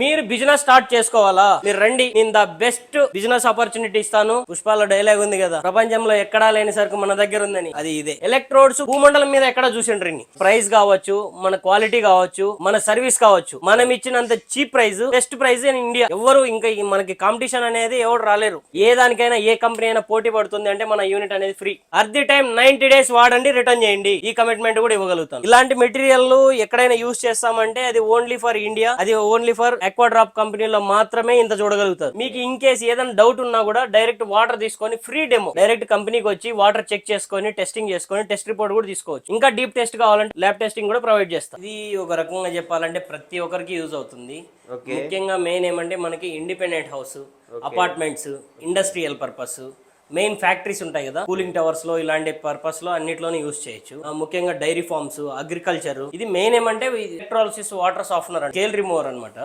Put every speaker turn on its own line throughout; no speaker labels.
మీరు business start చేసుకోవాలా? మీరు రండి నేను ద బెస్ట్ బిజినెస్ ఆపర్చునిటీ ఇస్తాను. పుష్పాల డైలాగ్ ఉంది కదా ప్రపంచంలో ఎక్కడా లేని సరుకు మన దగ్గర ఉందని. అది ఇదే. ఎలక్ట్రోడ్స్ భూమండలం మీద ఎక్కడ చూసిండ్రి ప్రైస్ కావచ్చు మన క్వాలిటీ కావచ్చు మన సర్వీస్ కావచ్చు. మనం ఇచ్చినంత cheap price best price in India. ఎవరు ఇంకా మనకి కాంపిటీషన్ అనేది ఎవరు రాలేరు. ఏ దానికైనా ఏ కంపెనీ అయినా పోటీ పడుతుంది అంటే మన యూనిట్ అనేది free. At the time ninety days వాడండి రిటర్న్ చేయండి. ఈ కమిట్మెంట్ కూడా ఇవ్వగలుగుతాం ఇలాంటి మెటీరియల్ ఎక్కడైనా యూస్ చేస్తామంటే అది ఓన్లీ ఫర్ ఇండియా అది ఓన్లీ ఫర్ డ్రాప్ కంపెనీలో మాత్రమే ఇంత చూడగలుగుతారు. మీకు ఇన్ కేస్ ఏదైనా డౌట్ ఉన్నా కూడా డైరెక్ట్ వాటర్ తీసుకొని ఫ్రీ డెమో డైరెక్ట్ కంపెనీకి వచ్చి వాటర్ చెక్ చేసుకొని టెస్టింగ్ చేసుకొని టెస్ట్ రిపోర్ట్ కూడా తీసుకోవచ్చు. ఇంకా డీప్ టెస్ట్ కావాలంటే ల్యాబ్ టెస్టింగ్ కూడా ప్రొవైడ్ చేస్తాం ఇది ఒక రకంగా చెప్పాలంటే ప్రతి ఒక్కరికి యూజ్ అవుతుంది. ముఖ్యంగా మెయిన్ ఏమంటే మనకి independent house apartments industrial purpose main factories ఉంటాయి కదా. కూలింగ్ టవర్స్లో ఇలాంటి పర్పస్లో అన్నిట్లోనే యూస్ చేయొచ్చు. ముఖ్యంగా డైరీ ఫార్మ్స్ అగ్రికల్చర్. ఇది మెయిన్ ఏమంటే electrolysis water softener scale remover అనమాట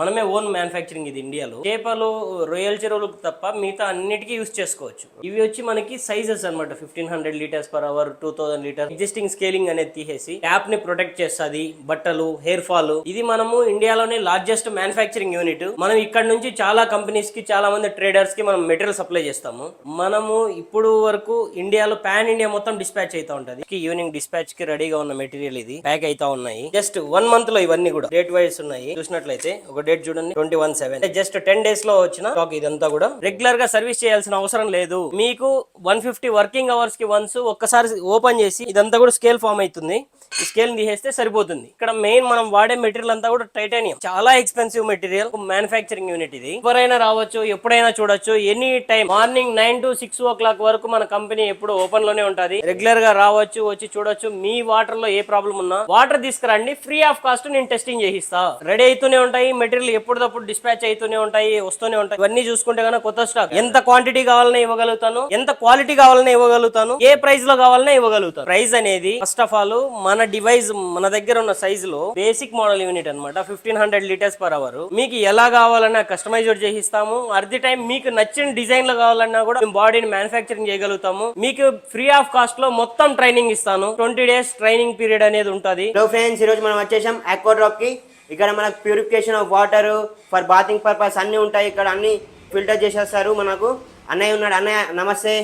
మనమే ఓన్ మ్యానుఫాక్చరింగ్ ఇది ఇండియాలో. చేపలు రొయ్యల చెరువులకు తప్ప మిగతా అన్నిటికీ యూస్ చేసుకోవచ్చు. ఇవి వచ్చి మనకి సైజెస్ అన్నమాట. Fifteen hundred litres per hour two thousand litre existing scaling అనేది తీసేసి ట్యాప్ని ప్రొటెక్ట్ చేస్తుంది. బట్టలు హెయిర్ ఫాల్ ఇది మనము ఇండియాలోనే లార్జెస్ట్ మ్యానుఫాక్చరింగ్ యూనిట్ మనం ఇక్కడ నుంచి చాలా కంపెనీస్కి చాలా మంది ట్రేడర్స్కి మనం మెటీరియల్ సప్లై చేస్తాము. మనము ఇప్పుడు వరకు ఇండియాలో పాన్ ఇండియా మొత్తం డిస్పాచ్ అవుతా ఉంటది. ఈవినింగ్ డిస్పాచ్కి రెడీగా ఉన్న మెటీరియల్ ఇది. ప్యాక్ అవుతా ఉన్నాయి. జస్ట్ వన్ మంత్లో ఇవన్నీ కూడా. డేట్ వైస్ ఉన్నాయి. చూసినట్లయితే ఒక డేట్ చూడండి. Twenty one seven just ten డేస్లో వచ్చిన స్టాక్ ఇదంతా కూడా రెగ్యులర్గా సర్వీస్ చేయాల్సిన అవసరం లేదు. మీకు వన్ ఫిఫ్టీ వర్కింగ్ అవర్స్కి వన్స్ ఒక్కసారి ఓపెన్ చేసి ఇదంతా కూడా స్కేల్ ఫామ్ అవుతుంది ఈ స్కేల్ తీసేస్తే సరిపోతుంది. ఇక్కడ మెయిన్ మనం వాడే మెటీరియల్ అంతా కూడా టైటానియం చాలా ఎక్స్పెన్సివ్ మెటీరియల్ మ్యానుఫాక్చరింగ్ యూనిట్ ఇది. ఎవరైనా రావచ్చు ఎప్పుడైనా చూడొచ్చు. Any time morning nine to six o'clock వరకు మన కంపెనీ ఎప్పుడు ఓపెన్లోనే ఉంటుంది. రెగ్యులర్గా రావచ్చు వచ్చి చూడొచ్చు. మీ వాటర్లో ఏ ప్రాబ్లం ఉన్నా వాటర్ తీసుకురండి. ఫ్రీ ఆఫ్ కాస్ట్ నేను టెస్టింగ్ చేయిస్తా. రెడీ అవుతూనే ఉంటాయి. మెటీరియల్ ఎప్పటికప్పుడు డిస్పాచ్ అవుతూనే ఉంటాయి వస్తూనే ఉంటాయి. ఇవన్నీ చూసుకుంటే కనుక కొత్త స్టాక్ ఎంత క్వాంటిటీ కావాలన్నా ఇవ్వగలుగుతాను. ఎంత క్వాలిటీ కావాలన్నా ఇవ్వగలుగుతాను. ఏ ప్రైస్లో కావాలన్నా ఇవ్వగలుగుతాను. ప్రైస్ అనేది ఫస్ట్ ఆఫ్ ఆల్ మన డివైస్ మన దగ్గర ఉన్న సైజ్లో బేసిక్ మోడల్ యూనిట్ అన్నమాట. Fifteen hundred litres per hour మీకు ఎలా కావాలన్నా కస్టమైజ్ చేసిస్తాము అట్ ది టైం మీకు నచ్చిన డిజైన్లో కావాలన్నా కూడా మేము బాడీని మ్యానుఫాక్చరింగ్ చేయగలుగుతాము. మీకు ఫ్రీ ఆఫ్ కాస్ట్లో మొత్తం ట్రైనింగ్ ఇస్తాను. ట్వంటీ డేస్ ట్రైనింగ్ పీరియడ్ అనేది ఉంటది.
హలో ఫ్రెండ్స్ ఈరోజు మనం వచ్చేసాం ఆక్వా డ్రాప్కి. ఇక్కడ మనకు purification of water for bathing purpose అన్ని ఉంటాయి. ఇక్కడ అన్ని ఫిల్టర్ చేసేస్తారు మనకు. అన్నయ్య ఉన్నాడు. అన్నయ్య నమస్తే.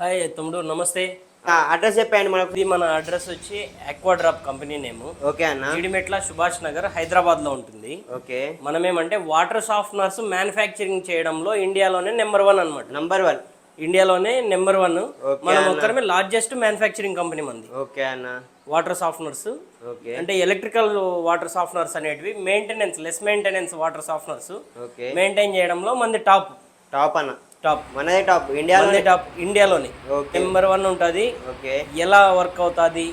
హాయ్ తమ్ముడు నమస్తే.
అడ్రస్ చెప్పండి మనకు.
ఇది మన అడ్రస్ వచ్చి అక్వాడ్రాప్ కంపెనీ నేమ్
ఓకే అన్న.
జీడిమెట్ల సుభాష్ నగర్ హైదరాబాద్లో ఉంటుంది.
ఓకే.
మనం ఏమంటే వాటర్ సాఫ్ట్నర్స్ మ్యానుఫ్యాక్చరింగ్ చేయడంలో ఇండియాలోనే నెంబర్ వన్ అన్నమాట.
నంబర్ వన్
ఇండియాలోనే నెంబర్ వన్. మనం. ఒక్కరమే లార్జెస్ట్ మ్యానుఫ్యాక్చరింగ్ కంపెనీ మంది.
ఓకే అన్న.
Water softeners
okay.
అంటే ఎలక్ట్రికల్ వాటర్ సాఫ్ట్నర్స్ అనేటివి maintenance less maintenance water softeners maintain చేయడంలో మంది టాప్
టాప్ అన్న.
టాప్
మనదే టాప్ ఇండియాలో
మంది టాప్ ఇండియాలోనే నెంబర్ వన్ ఉంటుంది.
ఓకే.
ఎలా వర్క్ అవుతుంది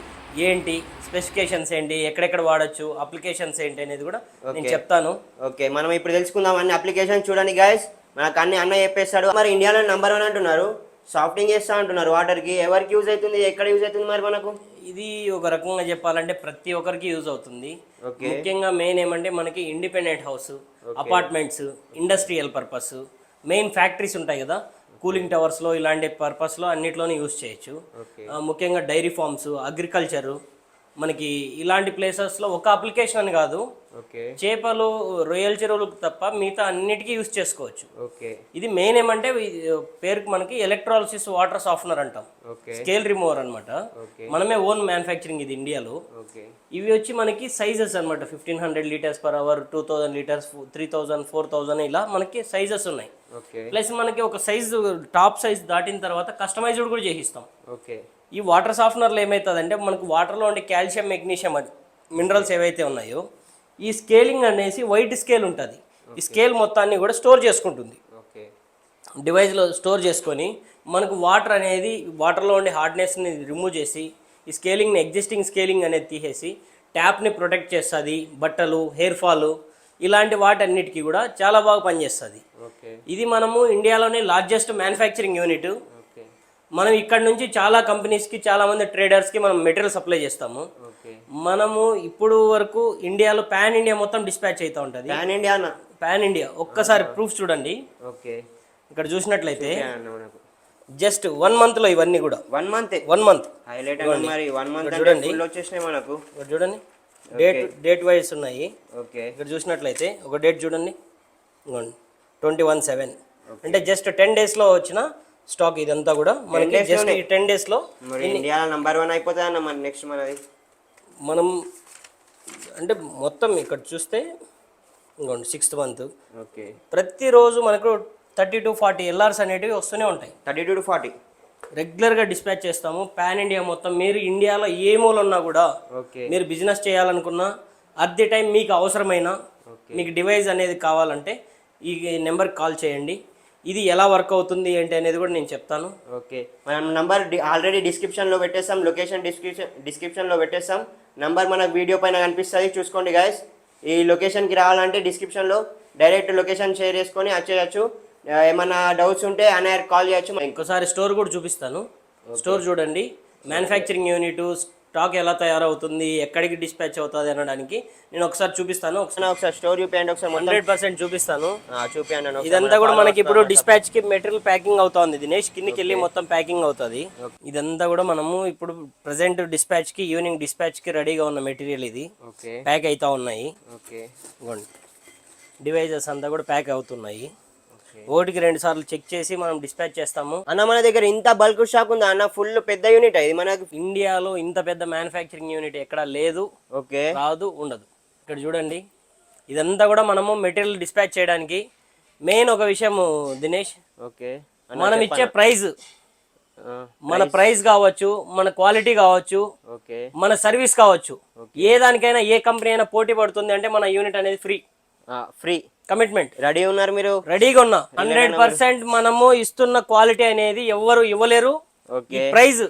ఏంటి స్పెసిఫికేషన్స్ ఏంటి ఎక్కడెక్కడ వాడొచ్చు అప్లికేషన్స్ ఏంటి అనేది కూడా నేను చెప్తాను.
ఓకే. మనం ఇప్పుడు తెలుసుకుందాం అన్ని అప్లికేషన్ చూడండి గాయస్ మనకు అన్ని అన్న చెప్పేస్తాడు. మరి ఇండియాలో నంబర్ వన్ అంటున్నారు. సాఫ్టింగ్ చేస్తా అంటున్నారు. వాటర్కి ఎవరికి యూజ్ అవుతుంది? ఎక్కడ యూజ్ అవుతుంది మరి మనకు?
ఇది ఒక రకంగా చెప్పాలంటే ప్రతి ఒక్కరికి యూజ్ అవుతుంది. ముఖ్యంగా మెయిన్ ఏమంటే మనకి independent house apartments industrial purpose main factories ఉంటాయి కదా. కూలింగ్ టవర్స్లో ఇలాంటి పర్పస్లో అన్నిట్లోనే యూస్ చేయొచ్చు. ముఖ్యంగా డైరీ ఫార్మ్స్ అగ్రికల్చర్ మనకి ఇలాంటి ప్లేసెస్లో ఒక అప్లికేషన్ అని కాదు.
ఓకే.
చేపలు రొయ్యల చెరువులకు తప్ప మిగతా అన్నిటికీ యూస్ చేసుకోవచ్చు.
ఓకే.
ఇది మెయిన్ ఏమంటే పేరుకి మనకి ఎలక్ట్రాలసిస్ వాటర్ సాఫ్ట్నర్ అంటాం. స్కేల్ రిమూవర్ అన్నమాట.
ఓకే.
మనమే ఓన్ మ్యానుఫ్యాక్చరింగ్ ఇది ఇండియాలో. ఇవి వచ్చి మనకి సైజెస్ అన్నమాట. Fifteen hundred litres per hour two thousand litres three thousand four thousand ఇలా మనకి సైజెస్ ఉన్నాయి. ప్లస్ మనకి ఒక సైజు టాప్ సైజ్ దాటిన తర్వాత కస్టమైజ్డ్ కూడా చేసిస్తాం.
ఓకే.
ఈ వాటర్ సాఫ్ట్నర్లో ఏమవుతుందంటే మనకు వాటర్లో ఉండే కాల్షియం మెగ్నీషియం అది మినరల్స్ ఏవైతే ఉన్నాయో ఈ స్కేలింగ్ అనేసి వైట్ స్కేల్ ఉంటుంది. ఈ స్కేల్ మొత్తాన్ని కూడా స్టోర్ చేసుకుంటుంది.
ఓకే
డివైస్లో స్టోర్ చేసుకొని మనకు వాటర్ అనేది వాటర్లో ఉండే హార్డ్నెస్ని రిమూవ్ చేసి ఈ స్కేలింగ్ని ఎగ్జిస్టింగ్ స్కేలింగ్ అనేది తీసేసి ట్యాప్ని ప్రొటెక్ట్ చేస్తుంది బట్టలు హెయిర్ ఫాల్ ఇలాంటి వాటన్నిటికీ కూడా చాలా బాగా పనిచేస్తుంది.
ఓకే
ఇది మనము ఇండియాలోనే లార్జెస్ట్ మ్యానుఫ్యాక్చరింగ్ యూనిట్ మనం ఇక్కడ నుంచి చాలా కంపెనీస్కి చాలా మంది ట్రేడర్స్కి మనం మెటీరియల్ సప్లై చేస్తాము. మనము ఇప్పుడు వరకు ఇండియాలో పాన్ ఇండియా మొత్తం డిస్పాచ్ అవుతూ ఉంటుంది.
ప్యాన్ ఇండియా
పాన్ ఇండియా ఒక్కసారి ప్రూఫ్ చూడండి.
ఓకే.
ఇక్కడ చూసినట్లయితే జస్ట్ వన్ మంత్లో ఇవన్నీ కూడా.
One month
one month
highlight మరి వన్ మంత్
చూడండి.
వచ్చేసినాయి మనకు.
చూడండి. డేట్ డేట్ వైజ్ ఉన్నాయి.
ఓకే.
ఇక్కడ చూసినట్లయితే ఒక డేట్ చూడండి. ట్వంటీ వన్ సెవెన్ అంటే జస్ట్ టెన్ డేస్లో వచ్చిన స్టాక్ ఇదంతా కూడా మనకి జస్ట్ ఈ టెన్ డేస్లో
మరి ఇండియాలో నంబర్ వన్ అయిపోతుంది అన్న మరి నెక్స్ట్ మనది
మనం అంటే మొత్తం ఇక్కడ చూస్తే ఇంకోండి సిక్స్త్ మంత్
ఓకే
ప్రతిరోజు మనకు థర్టీ టు ఫార్టీ ఎల్ఆర్స్ అనేటివి వస్తూనే ఉంటాయి.
థర్టీ టూ టు ఫార్టీ
రెగ్యులర్గా డిస్పాచ్ చేస్తాము. పాన్ ఇండియా మొత్తం మీరు ఇండియాలో ఏ మూల ఉన్నా కూడా
ఓకే
మీరు బిజినెస్ చేయాలనుకున్నా అట్ ది టైం మీకు అవసరమైన మీకు డివైస్ అనేది కావాలంటే ఈ నెంబర్కి కాల్ చేయండి. ఇది ఎలా వర్క్ అవుతుంది ఏంటి అనేది కూడా నేను చెప్తాను.
ఓకే. మనం నంబర్ ఆల్రెడీ డిస్క్రిప్షన్లో పెట్టేస్తాం లొకేషన్ డిస్క్రిప్షన్ డిస్క్రిప్షన్లో పెట్టేస్తాం నంబర్ మనకు వీడియో పైన కనిపిస్తుంది చూసుకోండి గాయస్ ఈ లొకేషన్కి రావాలంటే డిస్క్రిప్షన్లో డైరెక్ట్ లొకేషన్ షేర్ చేసుకొని వచ్చేయచ్చు ఆ, ఏమన్నా డౌట్స్ ఉంటే అన్నయ్య కాల్ చేయొచ్చు.
ఇంకోసారి స్టోర్ కూడా చూపిస్తాను. స్టోర్ చూడండి. మ్యానుఫ్యాక్చరింగ్ యూనిట్ స్టాక్ ఎలా తయారవుతుంది ఎక్కడికి డిస్పాచ్ అవుతుంది అనడానికి నేను ఒకసారి చూపిస్తాను. ఒకసారి
ఒకసారి స్టోర్ చూపించండి ఒకసారి
హండ్రెడ్ పర్సెంట్ చూపిస్తాను.
చూపియండి.
ఇదంతా కూడా మనకి ఇప్పుడు డిస్పాచ్కి మెటీరియల్ ప్యాకింగ్ అవుతోంది. దినేష్ కిందికి వెళ్ళి మొత్తం ప్యాకింగ్ అవుతుంది. ఇదంతా కూడా మనము ఇప్పుడు ప్రెసెంట్ డిస్పాచ్కి ఈవినింగ్ డిస్పాచ్కి రెడీగా ఉన్న మెటీరియల్ ఇది. ప్యాక్ అవుతా ఉన్నాయి. డివైజెస్ అంతా కూడా ప్యాక్ అవుతున్నాయి.
ఓకే
ఒకటికి రెండు సార్లు చెక్ చేసి మనం డిస్పాచ్ చేస్తాము.
అన్న మన దగ్గర ఇంత బల్క్ స్టాక్ ఉందా? అన్న ఫుల్ పెద్ద యూనిట్ ఇది మనకు
ఇండియాలో ఇంత పెద్ద మ్యానుఫ్యాక్చరింగ్ యూనిట్ ఎక్కడా లేదు.
ఓకే.
రాదు ఉండదు. ఇక్కడ చూడండి. ఇదంతా కూడా మనము మెటీరియల్ డిస్పాచ్ చేయడానికి మెయిన్ ఒక విషయం దినేష్.
ఓకే.
మనం ఇచ్చే ప్రైజ్ మన ప్రైస్ కావచ్చు మన క్వాలిటీ కావచ్చు మన సర్వీస్ కావచ్చు. ఏ దానికైనా ఏ కంపెనీ అయినా పోటీ పడుతుంది అంటే మన యూనిట్ అనేది ఫ్రీ
ఫ్రీ
కమిట్మెంట్
రెడీ ఉన్నారు మీరు?
రెడీగా ఉన్నా. హండ్రెడ్ పర్సెంట్ మనము ఇస్తున్న క్వాలిటీ అనేది ఎవరు ఇవ్వలేరు. ప్రైజ్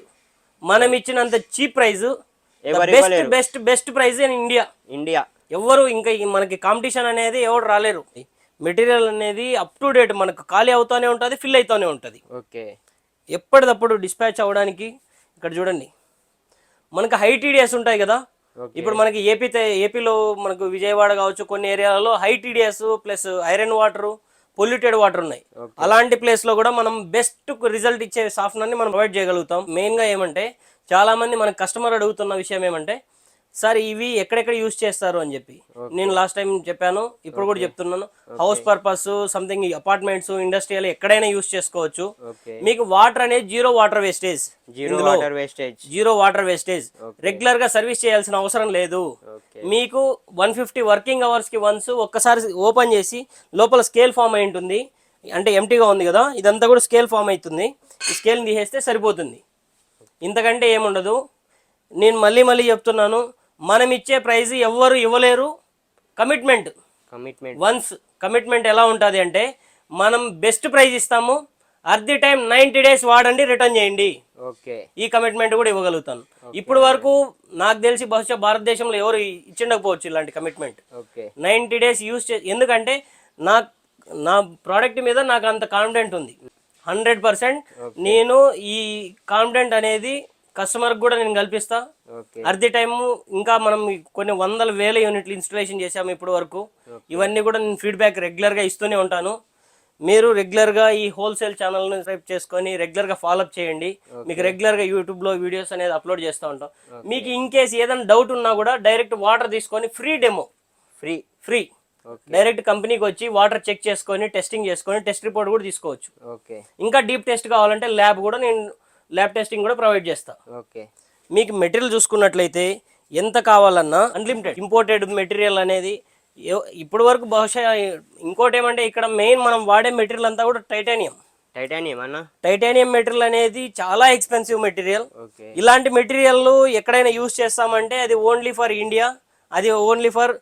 మనం ఇచ్చినంత cheap price best best best price in India
India
ఎవరు ఇంకా మనకి కాంపిటీషన్ అనేది ఎవరు రాలేరు. మెటీరియల్ అనేది అప్ టు డేట్ మనకు ఖాళీ అవుతూనే ఉంటుంది ఫిల్ అవుతూనే ఉంటుంది.
ఓకే
ఎప్పటికప్పుడు డిస్పాచ్ అవ్వడానికి ఇక్కడ చూడండి. మనకు హై టీడీఎస్ ఉంటాయి కదా. ఇప్పుడు మనకి ఏపీ ఏపీలో మనకు విజయవాడ కావచ్చు కొన్ని ఏరియాలలో high TDS plus iron water polluted water ఉన్నాయి. అలాంటి ప్లేస్లో కూడా మనం బెస్ట్ రిజల్ట్ ఇచ్చే సాఫ్ట్వేర్ని మనం ప్రొవైడ్ చేయగలుగుతాం. మెయిన్గా ఏమంటే చాలా మంది మన కస్టమర్ అడుగుతున్న విషయం ఏమంటే సార్ ఇవి ఎక్కడెక్కడ యూజ్ చేస్తారు? అని చెప్పి. నేను లాస్ట్ టైం చెప్పాను ఇప్పుడు కూడా చెప్తున్నాను. House purpose something apartments industrial ఎక్కడైనా యూజ్ చేసుకోవచ్చు. మీకు వాటర్ అనేది zero water wastage.
Zero water wastage.
Zero water wastage. రెగ్యులర్గా సర్వీస్ చేయాల్సిన అవసరం లేదు. మీకు వన్ ఫిఫ్టీ వర్కింగ్ అవర్స్కి వన్స్ ఒక్కసారి ఓపెన్ చేసి లోపల స్కేల్ ఫామ్ అయి ఉంటుంది. అంటే ఎంటీగా ఉంది కదా ఇదంతా కూడా స్కేల్ ఫామ్ అవుతుంది. ఈ స్కేల్ తీసేస్తే సరిపోతుంది. ఇంతకంటే ఏముండదు. నేను మళ్ళీ మళ్ళీ చెప్తున్నాను మనం ఇచ్చే ప్రైజ్ ఎవ్వరు ఇవ్వలేరు. కమిట్మెంట్
కమిట్మెంట్
వన్స్ కమిట్మెంట్ ఎలా ఉంటుంది అంటే మనం బెస్ట్ ప్రైజ్ ఇస్తాము. At the time ninety days వాడండి రిటర్న్ చేయండి.
ఓకే
ఈ కమిట్మెంట్ కూడా ఇవ్వగలుగుతాను. ఇప్పుడు వరకు నాకు తెలిసి బహుశా భారతదేశంలో ఎవరు ఇచ్చిండకపోవచ్చు ఇలాంటి commitment
okay
ninety days use చే ఎందుకంటే నా నా ప్రోడక్ట్ మీద నాకు అంత కాన్ఫిడెంట్ ఉంది. హండ్రెడ్ పర్సెంట్ నేను ఈ కాన్ఫిడెంట్ అనేది కస్టమర్కి కూడా నేను కల్పిస్తా. ది టైమ్ ఇంకా మనం కొన్ని వందల వేల యూనిట్లు ఇన్స్టలేషన్ చేసాము ఇప్పటి వరకు. ఇవన్నీ కూడా నేను ఫీడ్బ్యాక్ రెగ్యులర్గా ఇస్తూనే ఉంటాను. మీరు రెగ్యులర్గా ఈ హోల్సేల్ ఛానల్ని సబ్స్క్రైబ్ చేసుకొని రెగ్యులర్గా ఫాలోఅప్ చేయండి. మీకు రెగ్యులర్గా యూట్యూబ్లో వీడియోస్ అనేది అప్లోడ్ చేస్తూ ఉంటాం. మీకు ఇన్ కేస్ ఏదైనా డౌట్ ఉన్నా కూడా డైరెక్ట్ వాటర్ తీసుకొని free demo
free
free direct కంపెనీకి వచ్చి వాటర్ చెక్ చేసుకొని టెస్టింగ్ చేసుకొని టెస్ట్ రిపోర్ట్ కూడా తీసుకోవచ్చు. ఇంకా డీప్ టెస్ట్ కావాలంటే ల్యాబ్ కూడా నేను ల్యాబ్ టెస్టింగ్ కూడా ప్రొవైడ్ చేస్తాను
ఓకే.
మీకు మెటీరియల్ చూసుకున్నట్లయితే ఎంత కావాలన్నా అన్లిమిటెడ్ ఇంపోర్టెడ్ మెటీరియల్ అనేది ఇప్పటి వరకు బహుశా ఇంకోటి ఏమంటే ఇక్కడ మెయిన్ మనం వాడే మెటీరియల్ అంతా కూడా టైటానియం
టైటానియం అన్న?
టైటానియం మెటీరియల్ అనేది చాలా ఎక్స్పెన్సివ్ మెటీరియల్. ఇలాంటి మెటీరియల్ ఎక్కడైనా యూజ్ చేస్తామంటే అది ఓన్లీ ఫర్ ఇండియా అది ఓన్లీ ఫర్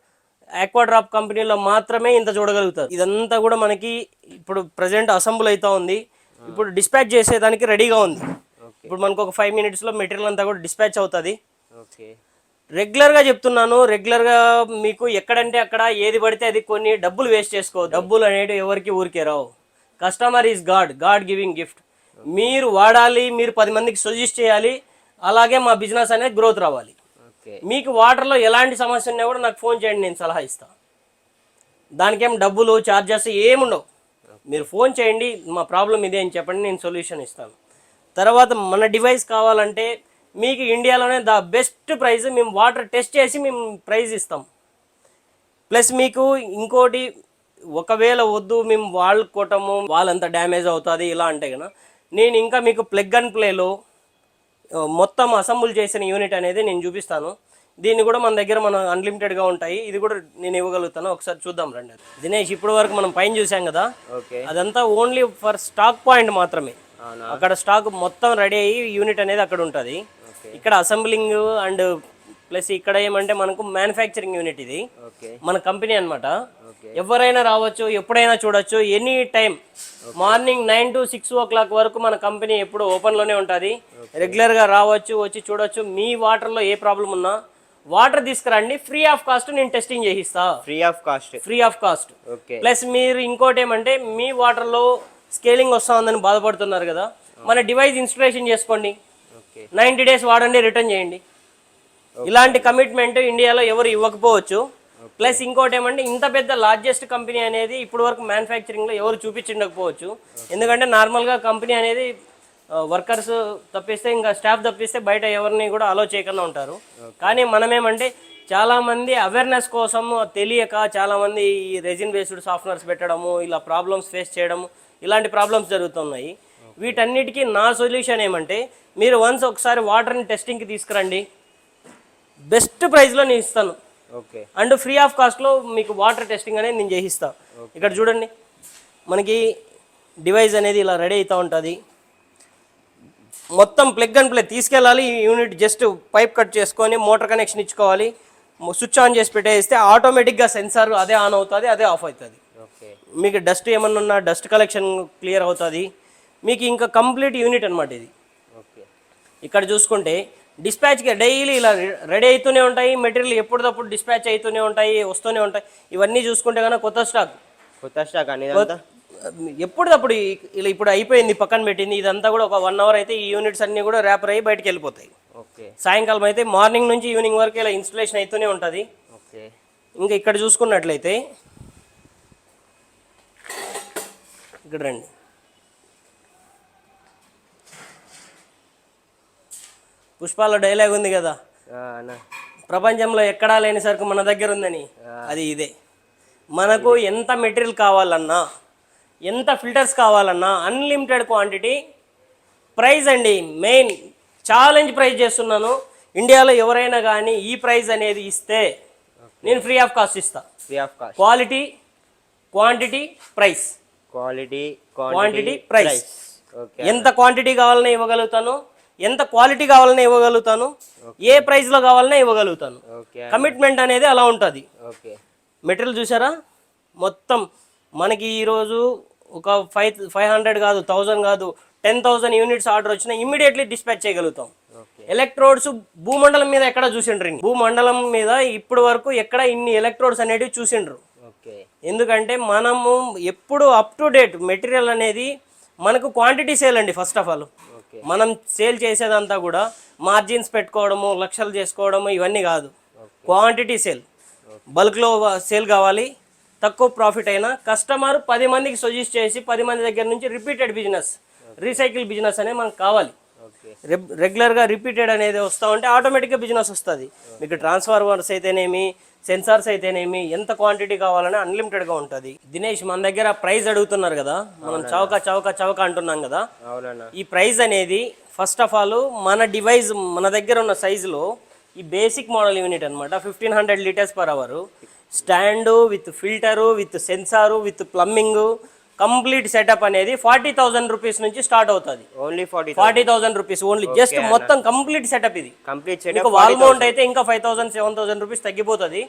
ఆక్వాడ్రాప్ కంపెనీలో మాత్రమే ఇంత చూడగలుగుతారు. ఇదంతా కూడా మనకి ఇప్పుడు ప్రజెంట్ అసెంబుల్ అవుతా ఉంది. ఇప్పుడు డిస్పాచ్ చేసేదానికి రెడీగా ఉంది. ఇప్పుడు మనకు ఒక ఫైవ్ మినిట్స్లో మెటీరియల్ అంతా కూడా డిస్పాచ్ అవుతుంది.
ఓకే
రెగ్యులర్గా చెప్తున్నాను రెగ్యులర్గా మీకు ఎక్కడంటే అక్కడ ఏది పడితే అది కొన్ని డబ్బులు వేస్ట్ చేసుకో డబ్బులు అనేవి ఎవరికి ఊరికే రావు. Customer is God God giving gift మీరు వాడాలి మీరు పది మందికి సజెస్ట్ చేయాలి అలాగే మా బిజినెస్ అనేది గ్రోత్ రావాలి.
ఓకే
మీకు వాటర్లో ఎలాంటి సమస్య ఉన్నా కూడా నాకు ఫోన్ చేయండి నేను సలహా ఇస్తాను దానికేం డబ్బులు ఛార్జెస్ ఏముండవు. మీరు ఫోన్ చేయండి మా ప్రాబ్లం ఇదే అని చెప్పండి నేను సొల్యూషన్ ఇస్తాను. తర్వాత మన డివైస్ కావాలంటే మీకు ఇండియాలోనే ద బెస్ట్ ప్రైస్ మేము వాటర్ టెస్ట్ చేసి మేము ప్రైస్ ఇస్తాం. ప్లస్ మీకు ఇంకోటి ఒకవేళ వద్దు మేము వాళ్ళు కొట్టము వాళ్ళంత డ్యామేజ్ అవుతుంది ఇలా అంటే కనుక నేను ఇంకా మీకు ప్లగ్ అండ్ ప్లేలో మొత్తం అసెంబుల్ చేసిన యూనిట్ అనేది నేను చూపిస్తాను. దీన్ని కూడా మన దగ్గర మనం అన్లిమిటెడ్గా ఉంటాయి. ఇది కూడా నేను ఇవ్వగలుగుతాను. ఒకసారి చూద్దాం రండి. దినేష్ ఇప్పటి వరకు మనం పైన చూసాం కదా?
ఓకే.
అదంతా ఓన్లీ ఫర్ స్టాక్ పాయింట్ మాత్రమే. అక్కడ స్టాక్ మొత్తం రెడీ అయ్యి యూనిట్ అనేది అక్కడ ఉంటుంది. ఇక్కడ అసెంబ్లింగ్ అండ్ ప్లస్ ఇక్కడ ఏమంటే మనకు మ్యానుఫ్యాక్చరింగ్ యూనిట్ ఇది. మన కంపెనీ అన్నమాట.
ఓకే.
ఎవరైనా రావచ్చు ఎప్పుడైనా చూడొచ్చు any time morning nine to six o'clock వరకు మన కంపెనీ ఎప్పుడు ఓపెన్లోనే ఉంటుంది. రెగ్యులర్గా రావచ్చు వచ్చి చూడొచ్చు మీ వాటర్లో ఏ ప్రాబ్లం ఉన్నా వాటర్ తీసుకురండి ఫ్రీ ఆఫ్ కాస్ట్ నేను టెస్టింగ్ చేయిస్తా.
Free of cost
free of cost plus మీరు ఇంకోటి ఏమంటే మీ వాటర్లో స్కేలింగ్ వస్తా ఉందని బాధపడుతున్నారు కదా. మన డివైస్ ఇన్స్టలేషన్ చేసుకోండి. నైంటీ డేస్ వాడండి రిటర్న్ చేయండి. ఇలాంటి కమిట్మెంట్ ఇండియాలో ఎవరు ఇవ్వకపోవచ్చు. ప్లస్ ఇంకోటి ఏమంటే ఇంత పెద్ద లార్జెస్ట్ కంపెనీ అనేది ఇప్పుడు వరకు మ్యానుఫ్యాక్చరింగ్లో ఎవరు చూపించకపోవచ్చు. ఎందుకంటే నార్మల్గా కంపెనీ అనేది వర్కర్స్ తప్పిస్తే ఇంకా స్టాఫ్ తప్పిస్తే బయట ఎవరిని కూడా అలో చేయకుండా ఉంటారు. కానీ మనమేమంటే చాలా మంది అవేర్నెస్ కోసం తెలియక చాలా మంది ఈ రెజిన్ బేస్డ్ సాఫ్ట్వేర్స్ పెట్టడము ఇలా ప్రాబ్లమ్స్ ఫేస్ చేయడము ఇలాంటి ప్రాబ్లమ్స్ జరుగుతున్నాయి. వీటన్నిటికీ నా సొల్యూషన్ ఏమంటే మీరు వన్స్ ఒకసారి వాటర్ని టెస్టింగ్కి తీసుకురండి. బెస్ట్ ప్రైస్లో నేను ఇస్తాను.
ఓకే.
అండ్ ఫ్రీ ఆఫ్ కాస్ట్లో మీకు వాటర్ టెస్టింగ్ అనేది నేను చేయిస్తా. ఇక్కడ చూడండి. మనకి డివైస్ అనేది ఇలా రెడీ అవుతూ ఉంటుంది. మొత్తం ప్లగ్ అండ్ ప్లే తీసుకెళ్ళాలి. ఈ యూనిట్ జస్ట్ పైప్ కట్ చేసుకొని మోటార్ కనెక్షన్ ఇచ్చుకోవాలి. స్విచ్ ఆన్ చేసి పెట్టేస్తే ఆటోమేటిక్గా సెన్సార్ అదే ఆన్ అవుతుంది అదే ఆఫ్ అవుతుంది.
ఓకే.
మీకు డస్ట్ ఏమన్నా ఉన్నా డస్ట్ కలెక్షన్ క్లియర్ అవుతుంది. మీకు ఇంకా కంప్లీట్ యూనిట్ అనమాట ఇది.
ఓకే.
ఇక్కడ చూసుకుంటే డిస్పాచ్కి డైలీ ఇలా రెడీ అవుతూనే ఉంటాయి మెటీరియల్ ఎప్పటికప్పుడు డిస్పాచ్ అవుతూనే ఉంటాయి వస్తూనే ఉంటాయి. ఇవన్నీ చూసుకుంటే కనుక కొత్త స్టాక్
కొత్త స్టాక్ అండి
ఈ- ఇలా ఇప్పుడు అయిపోయింది పక్కన పెట్టింది. ఇదంతా కూడా ఒక వన్ అవర్ అయితే ఈ యూనిట్స్ అన్నీ కూడా ర్యాపర్ అయ్యి బయటకు వెళ్ళిపోతాయి.
ఓకే.
సాయంకాలం అయితే మార్నింగ్ నుంచి ఈవినింగ్ వరకు ఇలా ఇన్స్టలేషన్ అవుతూనే ఉంటుంది.
ఓకే.
ఇంకా ఇక్కడ చూసుకున్నట్లయితే ఇక్కడ రండి. పుష్పాల డైలాగ్ ఉంది కదా? ప్రపంచంలో ఎక్కడా లేని సరుకు మన దగ్గర ఉందని. అది ఇదే. మనకు ఎంత మెటీరియల్ కావాలన్నా ఎంత ఫిల్టర్స్ కావాలన్నా అన్లిమిటెడ్ క్వాంటిటీ ప్రైస్ అండి మెయిన్ ఛాలెంజ్ ప్రైస్ చేస్తున్నాను. ఇండియాలో ఎవరైనా కానీ ఈ ప్రైస్ అనేది ఇస్తే నేను ఫ్రీ ఆఫ్ కాస్ట్ ఇస్తా.
Free of cost
quality quantity price
quality
quantity price ఎంత క్వాంటిటీ కావాలన్నా ఇవ్వగలుగుతాను. ఎంత క్వాలిటీ కావాలన్నా ఇవ్వగలుగుతాను. ఏ ప్రైస్లో కావాలన్నా ఇవ్వగలుగుతాను.
ఓకే
కమిట్మెంట్ అనేది అలా ఉంటుంది.
ఓకే
మెటీరియల్ చూసారా? మొత్తం మనకి ఈరోజు ఒక ఫైవ్ ఫైవ్ హండ్రెడ్ కాదు థౌజండ్ కాదు టెన్ థౌసండ్ యూనిట్స్ ఆర్డర్ వచ్చినా ఇమీడియట్లీ డిస్పాచ్ చేయగలుగుతాం. ఎలక్ట్రోడ్స్ భూమండలం మీద ఎక్కడ చూసిండ్రు? భూమండలం మీద ఇప్పటి వరకు ఎక్కడ ఇన్ని ఎలక్ట్రోడ్స్ అనేటివి చూసిండ్రు.
ఓకే.
ఎందుకంటే మనము ఎప్పుడు అప్ టు డేట్ మెటీరియల్ అనేది మనకు క్వాంటిటీ సేల్ అండి ఫస్ట్ ఆఫ్ ఆల్ మనం సేల్ చేసేదంతా కూడా మార్జిన్స్ పెట్టుకోవడము లక్షలు చేసుకోవడము ఇవన్నీ కాదు. క్వాంటిటీ సేల్ బల్క్లో సేల్ కావాలి తక్కువ ప్రాఫిట్ అయినా కస్టమర్ పది మందికి సజెస్ట్ చేసి పది మంది దగ్గర నుంచి రిపీటెడ్ బిజినెస్ రీసైకిల్ బిజినెస్ అనేది మనకు కావాలి. రెగ్యులర్గా రిపీటెడ్ అనేది వస్తూ ఉంటే ఆటోమేటిక్గా బిజినెస్ వస్తుంది. మీకు ట్రాన్స్ఫార్మర్స్ అయితేనేమి సెన్సార్స్ అయితేనేమి ఎంత క్వాంటిటీ కావాలని అన్లిమిటెడ్గా ఉంటుంది. దినేష్ మన దగ్గర ప్రైస్ అడుగుతున్నారు కదా? మనం చౌక చౌక చౌక అంటున్నాం కదా? ఈ ప్రైస్ అనేది ఫస్ట్ ఆఫ్ ఆల్ మన డివైస్ మన దగ్గర ఉన్న సైజులో ఈ బేసిక్ మోడల్ యూనిట్ అనమాట fifteen hundred litres per hour stand with filter with sensor with plumbing complete setup అనేది ఫార్టీ థౌసండ్ రూపీస్ నుంచి స్టార్ట్ అవుతుంది.
Only forty
forty thousand. Rupees only just మొత్తం కంప్లీట్ సెటప్ ఇది.
కంప్లీట్ సెటప్
వాల్ మౌంట్ అయితే ఇంకా five thousand seven thousand rupees తగ్గిపోతుంది.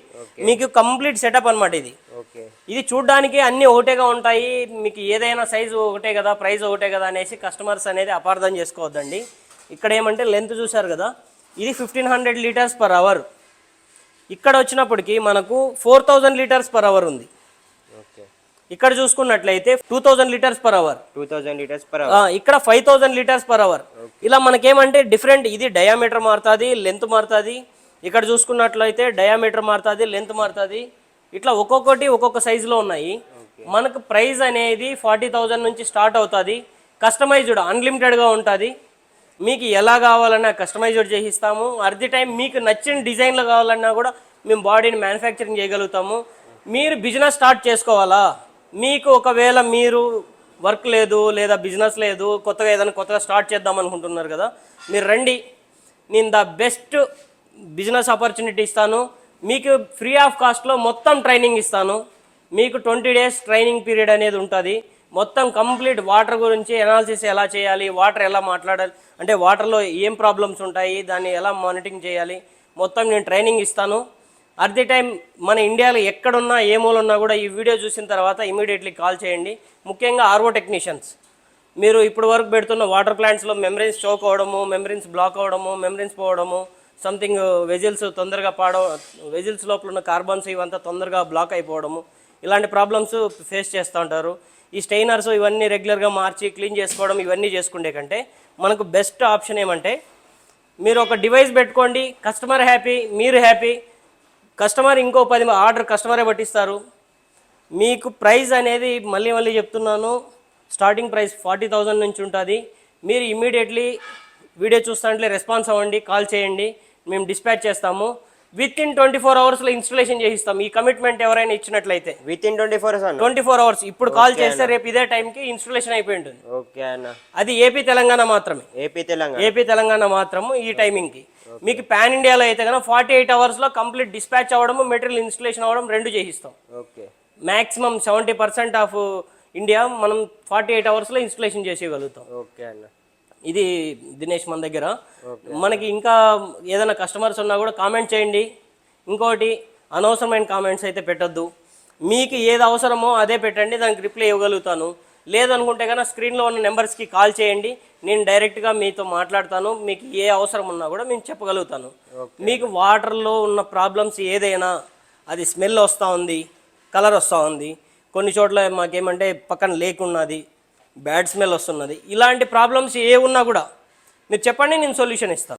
మీకు complete setup అన్నమాట ఇది.
ఓకే.
ఇది చూడ్డానికి అన్ని ఒకటేగా ఉంటాయి. మీకు ఏదైనా సైజు ఒకటే కదా ప్రైస్ ఒకటే కదా అనేసి కస్టమర్స్ అనేది అపార్థం చేసుకోవద్దండి. ఇక్కడ ఏమంటే లెంత్ చూసారు కదా ఇది fifteen hundred litres per hour ఇక్కడ వచ్చినప్పటికి మనకు four thousand litres per hour ఉంది. ఇక్కడ చూసుకున్నట్లయితే two thousand litres per hour.
Two thousand litres per
ఇక్కడ five thousand litres per hour. ఇలా మనకేమంటే డిఫరెంట్ ఇది డయామీటర్ మారుతుంది లెంత్ మారుతుంది. ఇక్కడ చూసుకున్నట్లయితే డయామీటర్ మారుతుంది లెంత్ మారుతుంది. ఇట్లా ఒక్కొక్కటి ఒక్కొక్క సైజులో ఉన్నాయి. మనకు ప్రైస్ అనేది ఫార్టీ థౌజండ్ నుంచి స్టార్ట్ అవుతుంది. కస్టమైజ్డ్ అన్లిమిటెడ్గా ఉంటుంది. మీకు ఎలా కావాలన్నా కస్టమైజ్డ్ చేసిస్తాము. అట్ ది టైం మీకు నచ్చిన డిజైన్లో కావాలన్నా కూడా మేము బాడీని మ్యానుఫ్యాక్చరింగ్ చేయగలుగుతాము. మీరు బిజినెస్ స్టార్ట్ చేసుకోవాలా? మీకు ఒకవేళ మీరు వర్క్ లేదు లేదా బిజినెస్ లేదు కొత్తగా ఏదైనా కొత్తగా స్టార్ట్ చేద్దాం అనుకుంటున్నారు కదా మీరు రండి. నేను ద బెస్ట్ బిజినెస్ ఆపర్చునిటీ ఇస్తాను. మీకు ఫ్రీ ఆఫ్ కాస్ట్లో మొత్తం ట్రైనింగ్ ఇస్తాను. మీకు ట్వంటీ డేస్ ట్రైనింగ్ పీరియడ్ అనేది ఉంటుంది. మొత్తం కంప్లీట్ వాటర్ గురించి ఎనాలిసిస్ ఎలా చేయాలి వాటర్ ఎలా మాట్లాడాలి అంటే వాటర్లో ఏం ప్రాబ్లమ్స్ ఉంటాయి దాన్ని ఎలా మానిటరింగ్ చేయాలి మొత్తం నేను ట్రైనింగ్ ఇస్తాను. అట్ ది టైం మన ఇండియాలో ఎక్కడున్నా ఏ మూలన్నా కూడా ఈ వీడియో చూసిన తర్వాత ఇమీడియట్లీ కాల్ చేయండి. ముఖ్యంగా ఆర్వో టెక్నీషియన్స్ మీరు ఇప్పుడు వరకు పెడుతున్న వాటర్ ప్లాంట్స్లో మెమరీన్స్ చోక్ అవడము మెమరీన్స్ బ్లాక్ అవడము మెమరీన్స్ పోవడము సంథింగ్ వెజిల్స్ తొందరగా పాడ వెజిల్స్ లోపల ఉన్న కార్బన్స్ ఇవంతా తొందరగా బ్లాక్ అయిపోవడము ఇలాంటి ప్రాబ్లమ్స్ ఫేస్ చేస్తూ ఉంటారు. ఈ స్టెయినర్స్ ఇవన్నీ రెగ్యులర్గా మార్చి క్లీన్ చేసుకోవడం ఇవన్నీ చేసుకుండే కంటే మనకు బెస్ట్ ఆప్షన్ ఏమంటే మీరు ఒక డివైస్ పెట్టుకోండి కస్టమర్ హ్యాపీ మీరు హ్యాపీ కస్టమర్ ఇంకో పది ఆర్డర్ కస్టమరే పట్టిస్తారు. మీకు ప్రైస్ అనేది మళ్ళీ మళ్ళీ చెప్తున్నాను. స్టార్టింగ్ ప్రైస్ ఫార్టీ థౌజండ్ నుంచి ఉంటుంది. మీరు ఇమీడియట్లీ వీడియో చూస్తుంటే రెస్పాన్స్ అవ్వండి కాల్ చేయండి. మేము డిస్పాచ్ చేస్తాము. విత్ ఇన్ ట్వంటీ ఫోర్ అవర్స్లో ఇన్స్టలేషన్ చేయిస్తాం. ఈ కమిట్మెంట్ ఎవరైనా ఇచ్చినట్లయితే.
విత్ ఇన్ ట్వంటీ ఫోర్ అన్న
ట్వంటీ ఫోర్ అవర్స్ ఇప్పుడు కాల్ చేస్తే రేపు ఇదే టైంకి ఇన్స్టలేషన్ అయిపోయి ఉంటుంది
ఓకే అన్న.
అది ఏపీ తెలంగాణ మాత్రమే.
ఏపీ తెలంగాణ.
ఏపీ తెలంగాణ మాత్రము ఈ టైమింగ్కి మీకు పాన్ ఇండియాలో అయితే కనుక ఫార్టీ ఎయిట్ అవర్స్లో కంప్లీట్ డిస్పాచ్ అవ్వడము మెటీరియల్ ఇన్స్టలేషన్ అవ్వడం రెండు చేయిస్తాం.
Okay
maximum seventy percent of India మనం ఫార్టీ ఎయిట్ అవర్స్లో ఇన్స్టలేషన్ చేసేయగలుగుతాం.
ఓకే అన్న.
ఇది దినేష్ మన దగ్గర. మనకి ఇంకా ఏదైనా కస్టమర్స్ ఉన్నా కూడా కామెంట్ చేయండి. ఇంకోటి అనవసరమైన కామెంట్స్ అయితే పెట్టొద్దు. మీకు ఏది అవసరమో అదే పెట్టండి దానికి రిప్లై ఇవ్వగలుగుతాను. లేదనుకుంటే కనుక స్క్రీన్లో ఉన్న నెంబర్స్కి కాల్ చేయండి. నేను డైరెక్ట్గా మీతో మాట్లాడతాను. మీకు ఏ అవసరం ఉన్నా కూడా నేను చెప్పగలుగుతాను. మీకు వాటర్లో ఉన్న ప్రాబ్లమ్స్ ఏదైనా అది స్మెల్ వస్తూ ఉంది కలర్ వస్తూ ఉంది. కొన్ని చోట్ల మాకేమంటే పక్కన లేకున్నది బ్యాడ్ స్మెల్ వస్తున్నది. ఇలాంటి ప్రాబ్లమ్స్ ఏ ఉన్నా కూడా మీరు చెప్పండి నేను సొల్యూషన్ ఇస్తాను.